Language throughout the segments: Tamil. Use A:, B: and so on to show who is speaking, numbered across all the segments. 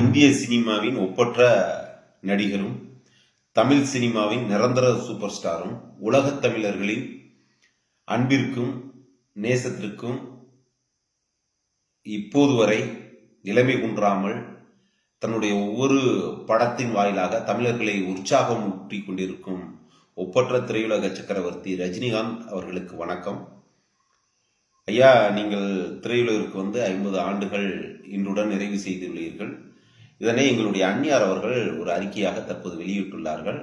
A: இந்திய சினிமாவின் ஒப்பற்ற நடிகரும் தமிழ் சினிமாவின் நிரந்தர சூப்பர் ஸ்டாரும் உலகத் தமிழர்களின் அன்பிற்கும் நேசத்திற்கும் இப்போது வரை நிலைமை குன்றாமல் தன்னுடைய ஒவ்வொரு படத்தின் வாயிலாக தமிழர்களை உற்சாகம் ஊட்டி கொண்டிருக்கும் ஒப்பற்ற திரையுலக சக்கரவர்த்தி ரஜினிகாந்த் அவர்களுக்கு வணக்கம். ஐயா நீங்கள் திரையுலகிற்கு வந்து ஐம்பது ஆண்டுகள் இன்றுடன் நிறைவு செய்துள்ளீர்கள். இதனை எங்களுடைய அந்நியார் அவர்கள் ஒரு அறிக்கையாக தற்போது வெளியிட்டுள்ளார்கள்.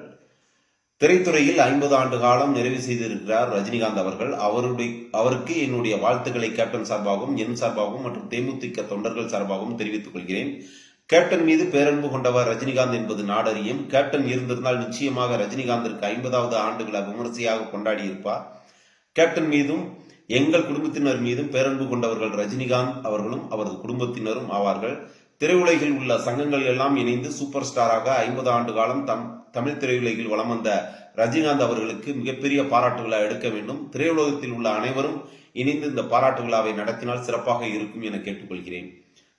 A: திரைத்துறையில் ஐம்பது ஆண்டு காலம் நிறைவு செய்திருக்கிறார் ரஜினிகாந்த் அவர்கள். அவருடைய அவருக்கு என்னுடைய வாழ்த்துக்களை கேப்டன் சார்பாகவும் என் சார்பாகவும் மற்றும் தேமுதிக தொண்டர்கள் சார்பாகவும் தெரிவித்துக் கொள்கிறேன். கேப்டன் மீது பேரன்பு கொண்டவர் ரஜினிகாந்த் என்பது நாடறியும். கேப்டன் இருந்திருந்தால் நிச்சயமாக ரஜினிகாந்திற்கு ஐம்பதாவது ஆண்டுகளை விமர்சையாக கொண்டாடி இருப்பார் கேப்டன் மீதும் எங்கள் குடும்பத்தினர் மீதும் பேரன்பு கொண்டவர்கள் ரஜினிகாந்த் அவர்களும் அவரது குடும்பத்தினரும் ஆவார்கள். திரையுலகில் உள்ள சங்கங்கள் எல்லாம் இணைந்து சூப்பர் ஸ்டாராக ஐம்பது ஆண்டு காலம் தம் தமிழ் திரையுலகில் வளம் வந்த ரஜினிகாந்த் அவர்களுக்கு மிகப்பெரிய பாராட்டு விழா எடுக்க வேண்டும். திரையுலகத்தில் உள்ள அனைவரும் இணைந்து இந்த பாராட்டு விழாவை நடத்தினால் சிறப்பாக இருக்கும் என கேட்டுக்கொள்கிறேன்.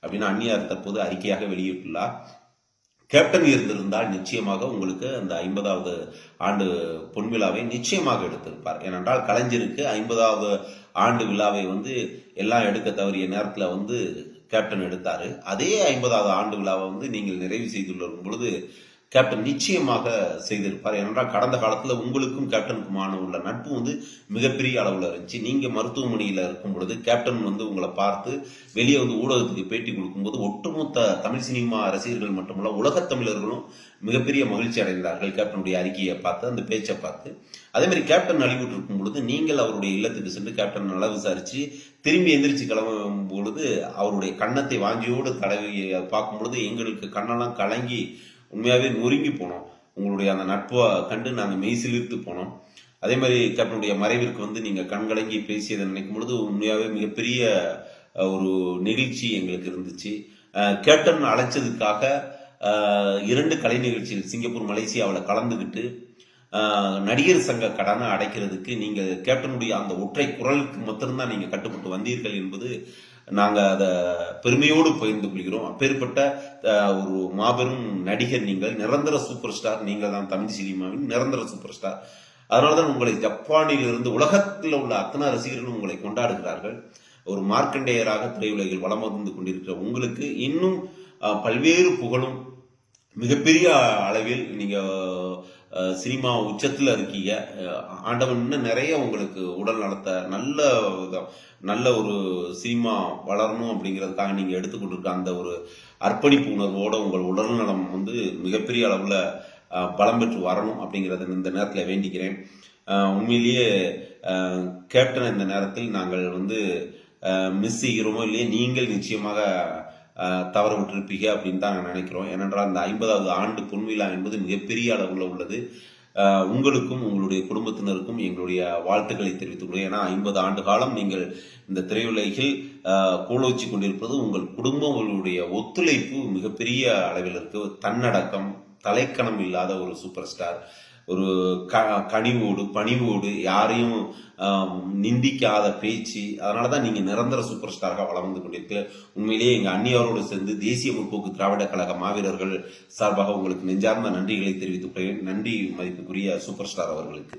A: அப்படின்னு அந்நியார் தற்போது அறிக்கையாக வெளியிட்டுள்ளார். கேப்டன் இருந்திருந்தால் நிச்சயமாக உங்களுக்கு அந்த ஐம்பதாவது ஆண்டு பொன் விழாவை நிச்சயமாக எடுத்திருப்பார். ஏனென்றால் கலைஞருக்கு ஐம்பதாவது ஆண்டு விழாவை வந்து எல்லாம் எடுக்க தவறிய நேரத்தில் வந்து கேப்டன் எடுத்தாரு. அதே ஐம்பதாவது ஆண்டு விழாவை வந்து நீங்கள் நிறைவு செய்துள்ள பொழுது கேப்டன் நிச்சயமாக செய்திருப்பார். ஏனென்றால் கடந்த காலத்தில் உங்களுக்கும் கேப்டனுக்குமான உள்ள நட்பு வந்து மிகப்பெரிய அளவில் இருந்துச்சு. நீங்கள் மருத்துவமனையில் இருக்கும் பொழுது கேப்டன் வந்து உங்களை பார்த்து வெளியே வந்து ஊடகத்துக்கு பேட்டி கொடுக்கும்போது ஒட்டுமொத்த தமிழ் சினிமா ரசிகர்கள் மட்டுமல்ல உலகத் தமிழர்களும் மிகப்பெரிய மகிழ்ச்சி அடைந்தார்கள் கேப்டனுடைய அறிக்கையை பார்த்து அந்த பேச்சை பார்த்து. அதேமாதிரி கேப்டன் கேப்டன் இருக்கும் பொழுது நீங்கள் அவருடைய இல்லத்துக்கு சென்று கேப்டன் நல்லா விசாரித்து திரும்பி எந்திரிச்சு கிளம்பும் பொழுது அவருடைய கன்னத்தை வாஞ்சியோடு தடவி பார்க்கும் பொழுது எங்களுக்கு கண்ணெல்லாம் கலங்கி உண்மையாகவே நொறுங்கி போனோம். உங்களுடைய அந்த நட்பை கண்டு நாங்கள் மெய்சிலிர்த்து போனோம். அதே மாதிரி கேப்டனுடைய மறைவிற்கு வந்து நீங்கள் கண்கலங்கி பேசியதை நினைக்கும் பொழுது உண்மையாகவே மிகப்பெரிய ஒரு நெகிழ்ச்சி எங்களுக்கு இருந்துச்சு. கேப்டன் அழைச்சதுக்காக இரண்டு கலை நிகழ்ச்சிகள் சிங்கப்பூர் மலேசியாவில் கலந்துக்கிட்டு நடிகர் சங்க கடனை அடைக்கிறதுக்கு நீங்கள் கேப்டனுடைய அந்த ஒற்றை குரலுக்கு மொத்தம்தான் நீங்கள் கட்டுப்பட்டு வந்தீர்கள் என்பது நாங்கள் அதை பெருமையோடு பகிர்ந்து கொள்கிறோம். அப்பேற்பட்ட ஒரு மாபெரும் நடிகர் நீங்கள் நிரந்தர சூப்பர் ஸ்டார் நீங்கள் தான் தமிழ் சினிமாவின் நிரந்தர சூப்பர் ஸ்டார். அதனால தான் உங்களை ஜப்பானிலிருந்து உலகத்தில் உள்ள அத்தனை ரசிகர்களும் உங்களை கொண்டாடுகிறார்கள். ஒரு மார்க்கண்டேயராக திரையுலகில் வளம் வந்து கொண்டிருக்கிற உங்களுக்கு இன்னும் பல்வேறு புகழும் மிகப்பெரிய அளவில் நீங்கள் சினிமா உச்சத்தில் இருக்கீங்க. ஆண்டவன் இன்னும் நிறைய உங்களுக்கு உடல் நலத்தை நல்ல விதம் நல்ல ஒரு சினிமா வளரணும் அப்படிங்கிறதுக்காக நீங்கள் எடுத்துக்கொண்டிருக்க அந்த ஒரு அர்ப்பணிப்பு உணர்வோடு உங்கள் உடல் நலம் வந்து மிகப்பெரிய அளவில் பலம் பெற்று வரணும் அப்படிங்கிறத இந்த நேரத்தில் வேண்டிக்கிறேன். உண்மையிலேயே கேப்டன் இந்த நேரத்தில் நாங்கள் வந்து மிஸ் செய்கிறோமோ இல்லையே நீங்கள் நிச்சயமாக தவற விட்டிருப்பீங்க அப்படின்னு தான் நாங்கள் நினைக்கிறோம். ஏனென்றால் அந்த ஐம்பதாவது ஆண்டு பொன்விழா என்பது மிகப்பெரிய அளவில் உள்ளது. உங்களுக்கும் உங்களுடைய குடும்பத்தினருக்கும் எங்களுடைய வாழ்த்துக்களை தெரிவித்துக் கொள்கிறேன். ஏன்னா ஐம்பது ஆண்டு காலம் நீங்கள் இந்த திரையுலகில் அஹ், கொண்டிருப்பது உங்கள் குடும்பம் உங்களுடைய ஒத்துழைப்பு மிகப்பெரிய அளவில் இருக்கு. தன்னடக்கம் தலைக்கணம் இல்லாத ஒரு சூப்பர் ஸ்டார் ஒரு க கனிவோடு பணிவோடு யாரையும் நிந்திக்காத பேச்சு அதனால தான் நீங்கள் நிரந்தர சூப்பர் ஸ்டாராக வளம் வந்து கொண்டிருக்கு உண்மையிலேயே எங்கள் அன்னியாரோடு சேர்ந்து தேசிய முற்போக்கு திராவிட கழக மாவீரர்கள் சார்பாக உங்களுக்கு நெஞ்சார்ந்த நன்றிகளை தெரிவித்துக் கொள்கிறேன். நன்றி மதிப்புக்குரிய சூப்பர் ஸ்டார் அவர்களுக்கு.